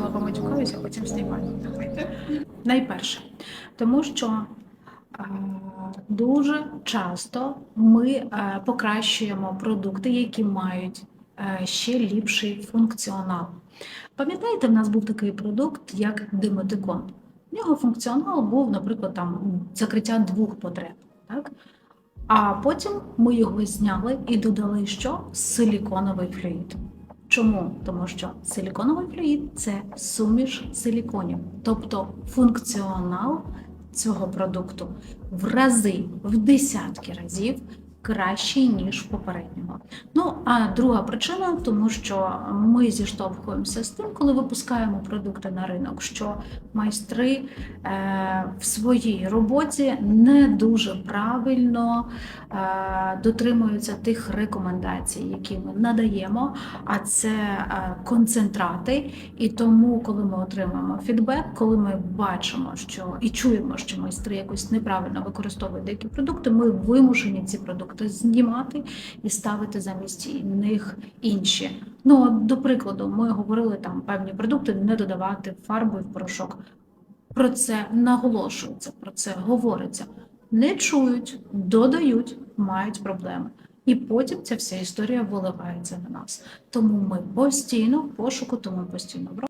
спочатку поматюкаюся, потім знімаю. Найперше, тому що е, дуже часто ми е, покращуємо продукти, які мають е, ще ліпший функціонал. Пам'ятаєте, в нас був такий продукт, як диметикон. В нього функціонал був, наприклад, там закриття двох потреб. Так? А потім ми його зняли і додали що? Силіконовий флюїд. Чому? Тому що силіконовий флюїд це суміш силіконів, тобто функціонал цього продукту в рази, в десятки разів кращий, ніж попереднього. Ну, а друга причина, тому що ми зіштовхуємося з тим, коли випускаємо продукти на ринок, що майстри е, в своїй роботі не дуже правильно е, дотримуються тих рекомендацій, які ми надаємо, а це е, концентрати. І тому, коли ми отримуємо фідбек, коли ми бачимо, що і чуємо, що майстри якось неправильно використовують деякі продукти, ми вимушені ці продукти знімати і ставити замість них інші. Ну, до прикладу, ми говорили там певні продукти не додавати фарбу в порошок. Про це наголошується, про це говориться. Не чують, додають, мають проблеми. І потім ця вся історія виливається на нас. Тому ми постійно в пошуку, тому постійно в